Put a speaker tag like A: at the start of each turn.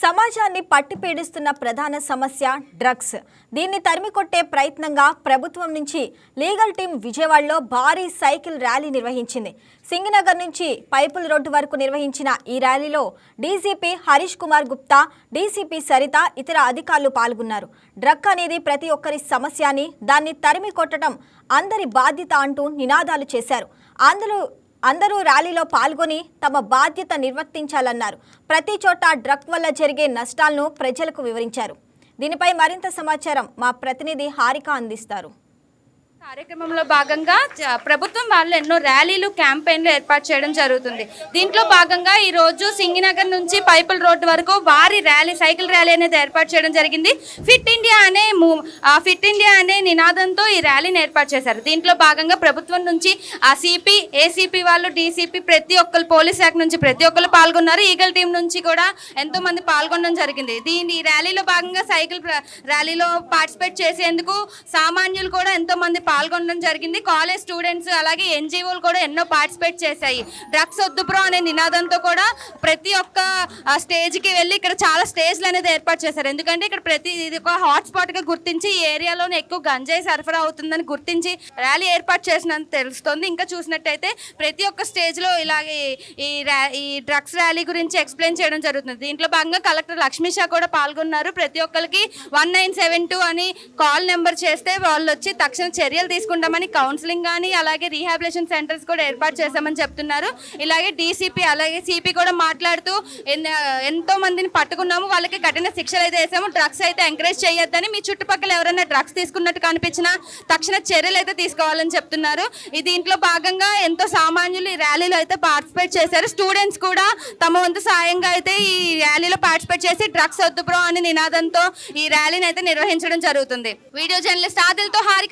A: సమాజాన్ని పట్టిపీడిస్తున్న ప్రధాన సమస్య డ్రగ్స్. దీన్ని తరిమికొట్టే ప్రయత్నంగా ప్రభుత్వం నుంచి లీగల్ టీం విజయవాడలో భారీ సైకిల్ ర్యాలీ నిర్వహించింది. సింగనగర్ నుంచి పైపుల్ రోడ్డు వరకు నిర్వహించిన ఈ ర్యాలీలో డీసీపీ హరీష్ కుమార్ గుప్తా డీసీపీ సరిత ఇతర అధికారులు పాల్గొన్నారు. డ్రగ్ అనేది ప్రతి ఒక్కరి సమస్య అని దాన్ని తరిమి కొట్టడం అందరి బాధ్యత అంటూ నినాదాలు చేశారు. అందులో అందరూ ర్యాలీలో పాల్గొని తమ బాధ్యత నిర్వర్తించాలన్నారు. ప్రతి చోట డ్రగ్ వల్ల జరిగే నష్టాలను ప్రజలకు వివరించారు. దీనిపై మరింత సమాచారం మా ప్రతినిధి హారిక అందిస్తారు.
B: కార్యక్రమంలో భాగంగా ప్రభుత్వం వాళ్ళు ఎన్నో ర్యాలీలు క్యాంపెయిన్లు ఏర్పాటు చేయడం జరుగుతుంది. దీంట్లో భాగంగా ఈ రోజు సింగినగర్ నుంచి పైపుల్ రోడ్డు వరకు వారి ర్యాలీ సైకిల్ ర్యాలీ అనేది ఏర్పాటు చేయడం జరిగింది. ఫిట్ ఇండియా అనే ఫిట్ ఇండియా అనే నినాదంతో ఈ ర్యాలీని ఏర్పాటు చేశారు. దీంట్లో భాగంగా ప్రభుత్వం నుంచి ఆ సిపి ఏసీపీ వాళ్ళు డీసీపీ ప్రతి ఒక్కరు పోలీస్ శాఖ నుంచి ప్రతి ఒక్కరు పాల్గొన్నారు. ఈగల్ టీం నుంచి కూడా ఎంతో మంది పాల్గొనడం జరిగింది. దీని ఈ ర్యాలీలో భాగంగా సైకిల్ ర్యాలీలో పార్టిసిపేట్ చేసేందుకు సామాన్యులు కూడా ఎంతో మంది పాల్గొనడం జరిగింది. కాలేజ్ స్టూడెంట్స్ అలాగే ఎన్జిఓలు కూడా ఎన్నో పార్టిసిపేట్ చేశాయి. డ్రగ్స్ వద్దు బ్రో అనే నినాదంతో కూడా ప్రతి ఒక్క స్టేజ్కి వెళ్ళి ఇక్కడ చాలా స్టేజ్లు అనేది ఏర్పాటు చేశారు. ఎందుకంటే ఇక్కడ ప్రతి ఇది ఒక హాట్స్పాట్గా గుర్తించి ఈ ఏరియాలోనే ఎక్కువ గంజాయి సరఫరా అవుతుందని గుర్తించి ర్యాలీ ఏర్పాటు చేసినంత తెలుస్తుంది. ఇంకా చూసినట్టయితే ప్రతి ఒక్క స్టేజ్లో ఇలాగే ఈ ఈ డ్రగ్స్ ర్యాలీ గురించి ఎక్స్ప్లెయిన్ చేయడం జరుగుతుంది. దీంట్లో భాగంగా కలెక్టర్ లక్ష్మీ షా కూడా పాల్గొన్నారు. ప్రతి ఒక్కరికి వన్ నైన్ సెవెన్ టూ అని కాల్ నెంబర్ చేస్తే వాళ్ళు వచ్చి తక్షణ చర్య చర్యలు తీసుకుంటామని కౌన్సిలింగ్ కానీ అలాగే రీహాబిలేషన్ సెంటర్స్ కూడా ఏర్పాటు చేశామని చెప్తున్నారు. ఇలాగే డీసీపీ అలాగే సిపి కూడా మాట్లాడుతూ ఎంతో మందిని పట్టుకున్నాము వాళ్ళకి కఠిన శిక్షలు అయితే వేసాము డ్రగ్స్ అయితే ఎంకరేజ్ చేయొద్దని. మీ చుట్టుపక్కల ఎవరైనా డ్రగ్స్ తీసుకున్నట్టు కనిపించినా తక్షణ చర్యలు అయితే తీసుకోవాలని చెప్తున్నారు. దీంట్లో భాగంగా ఎంతో సామాన్యులు ఈ ర్యాలీలో అయితే పార్టిసిపేట్ చేశారు. స్టూడెంట్స్ కూడా తమ వంతు సాయంగా అయితే ఈ ర్యాలీలో పార్టిసిపేట్ చేసి డ్రగ్స్ వద్దు బ్రో అని నినాదంతో ఈ ర్యాలీని అయితే నిర్వహించడం జరుగుతుంది. వీడియో జర్నలిస్ట్ ఆదిల్తో హారిక